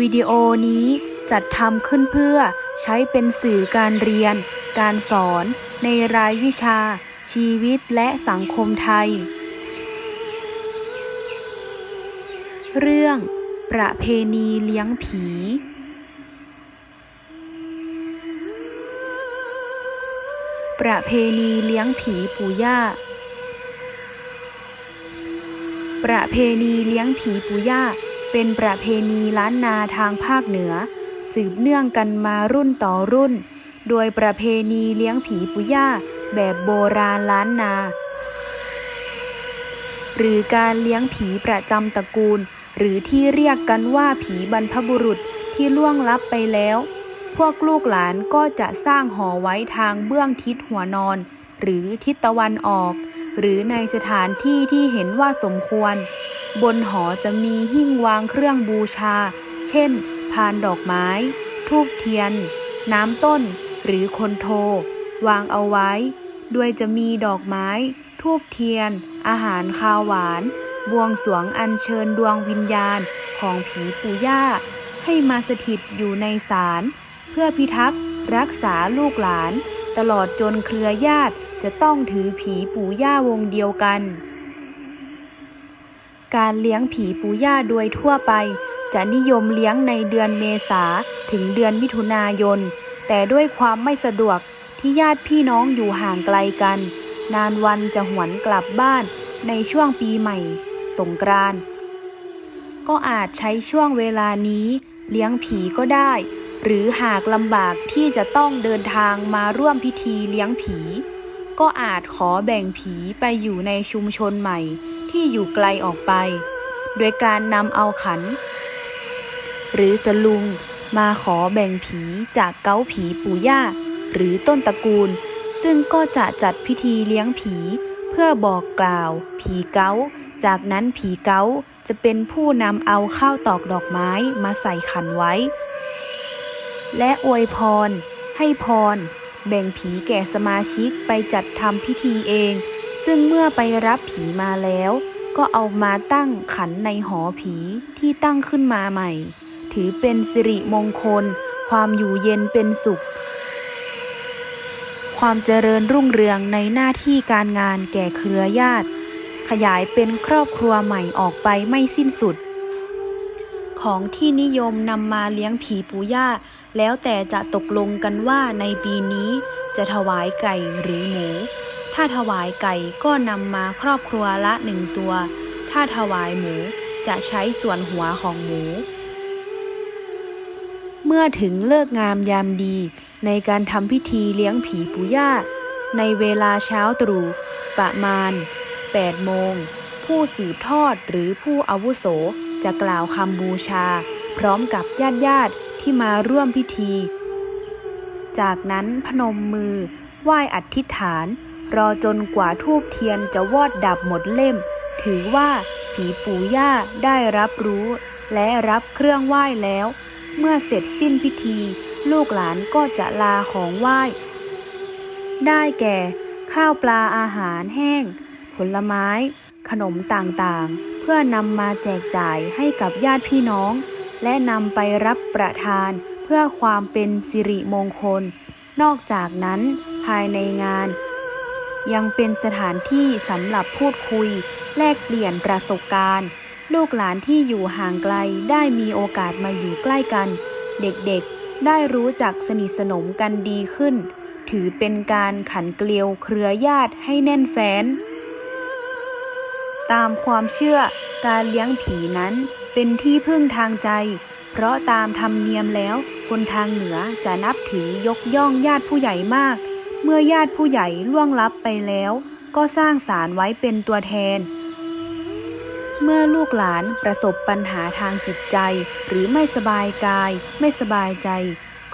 วิดีโอนี้จัดทำขึ้นเพื่อใช้เป็นสื่อการเรียน การสอน ในรายวิชา ชีวิตและสังคมไทย เรื่อง ประเพณีเลี้ยงผี ประเพณีเลี้ยงผีปู่ย่า ประเพณีเลี้ยงผีปู่ย่า เป็นประเพณีล้านนาทางภาคเหนือ สืบเนื่องกันมารุ่นต่อรุ่น โดยประเพณีเลี้ยงผีปู่ย่าแบบโบราณล้านนา หรือการเลี้ยงผีประจำตระกูล หรือที่เรียกกันว่าผีบรรพบุรุษที่ล่วงลับไปแล้ว พวกลูกหลานก็จะสร้างหอไว้ทางเบื้องทิศหัวนอน หรือทิศตะวันออก หรือในสถานที่ที่เห็นว่าสมควร บนหอจะมีหิ้งวางเครื่องบูชา เช่น พานดอกไม้ ทูบเทียน น้ำต้น หรือคนโท วางเอาไว้ ด้วยจะมีดอกไม้ ทูบเทียน อาหารคาวหวาน บวงสรวงอัญเชิญดวงวิญญาณของผีปู่ย่า ให้มาสถิตอยู่ในศาลเพื่อพิทักษ์รักษาลูกหลาน ตลอดจนเครือญาติจะต้องถือผีปู่ย่าวงเดียวกัน การเลี้ยงผีปู่ย่าโดยทั่วไป จะนิยมเลี้ยงในเดือนเมษาถึงเดือนมิถุนายน แต่ด้วยความไม่สะดวกที่ญาติพี่น้องอยู่ห่างไกลกัน นานวันจะหวนกลับบ้านในช่วงปีใหม่ สงกรานต์ก็อาจใช้ช่วงเวลานี้เลี้ยงผีก็ได้ หรือหากลำบากที่จะต้องเดินทางมาร่วมพิธีเลี้ยงผี ก็อาจขอแบ่งผีไปอยู่ในชุมชนใหม่ที่อยู่ไกลออกไป โดยการนำเอาขัน หรือสลุงมาขอแบ่งผีจากเก้าผีปู่ย่า หรือต้นตระกูล ซึ่งก็จะจัดพิธีเลี้ยงผี เพื่อบอกกล่าว ผีเก้า จากนั้นผีเก้าจะเป็นผู้นำเอาข้าวตอกดอกไม้มาใส่ขันไว้ และอวยพร ให้พร แบ่งผีแก่สมาชิกไปจัดทำพิธีเอง ซึ่งเมื่อไปรับผีมาแล้ว ก็เอามาตั้งขันในหอผีที่ตั้งขึ้นมาใหม่ ถือเป็นสิริมงคล ความอยู่เย็นเป็นสุข ความเจริญรุ่งเรืองในหน้าที่การงานแก่เครือญาติ ขยายเป็นครอบครัวใหม่ออกไปไม่สิ้นสุด ของที่นิยมนำมาเลี้ยงผีปู่ย่า แล้วแต่จะตกลงกันว่าในปีนี้จะถวายไก่หรือหมู ถ้าถวายไก่ก็นำมาครอบครัวละหนึ่งตัว ถ้าถวายหมูจะใช้ส่วนหัวของหมู เมื่อถึงเลิกงามยามดี ในการทำพิธีเลี้ยงผีปู่ย่า ในเวลาเช้าตรู่ประมาณ8โมง ผู้สืบทอดหรือผู้อาวุโส จะกล่าวคำบูชา พร้อมกับญาติญาติที่มาร่วมพิธี จากนั้นพนมมือ ไหว้อธิษฐาน รอจนกว่าทูบเทียนจะวอดดับหมดเล่ม ถือว่าผีปู่ย่าได้รับรู้ และรับเครื่องไหว้แล้ว เมื่อเสร็จสิ้นพิธี ลูกหลานก็จะลาของไหว้ ได้แก่ ข้าวปลาอาหารแห้ง ผลไม้ ขนมต่างๆ เพื่อนำมาแจกจ่ายให้กับญาติพี่น้อง และนำไปรับประทานเพื่อความเป็นสิริมงคล นอกจากนั้นภายในงาน ยังเป็นสถานที่สำหรับพูดคุย แลกเปลี่ยนประสบการณ์ ลูกหลานที่อยู่ห่างไกลได้มีโอกาสมาอยู่ใกล้กัน เด็กๆได้รู้จักสนิทสนมกันดีขึ้น ถือเป็นการขันเกลียวเครือญาติให้แน่นแฟ้น ตามความเชื่อการเลี้ยงผีนั้นเป็นที่พึ่งทางใจ เพราะตามธรรมเนียมแล้ว คนทางเหนือจะนับถือยกย่องญาติผู้ใหญ่มาก เมื่อญาติผู้ใหญ่ล่วงลับไปแล้ว ก็สร้างศาลไว้เป็นตัวแทน เมื่อลูกหลานประสบปัญหาทางจิตใจ หรือไม่สบายกาย ไม่สบายใจ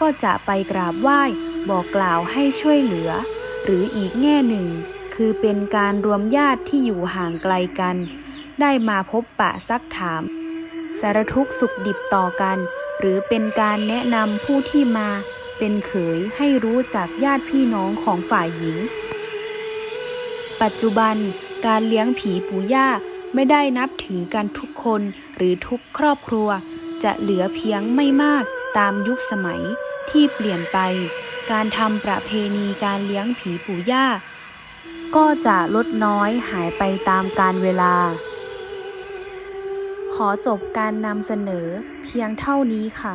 ก็จะไปกราบไหว้ บอกกล่าวให้ช่วยเหลือ หรืออีกแง่หนึ่ง คือเป็นการรวมญาติที่อยู่ห่างไกลกัน ได้มาพบปะซักถาม สารทุกสุขดิบต่อกัน หรือเป็นการแนะนำผู้ที่มา เป็นเขยให้รู้จักญาติพี่น้องของฝ่ายหญิง ปัจจุบันการเลี้ยงผีปู่ย่าไม่ได้นับถือกันทุกคนหรือทุกครอบครัว จะเหลือเพียงไม่มากตามยุคสมัยที่เปลี่ยนไป การทำประเพณีการเลี้ยงผีปู่ย่า ก็จะลดน้อยหายไปตามกาลเวลา ขอจบการนำเสนอเพียงเท่านี้ค่ะ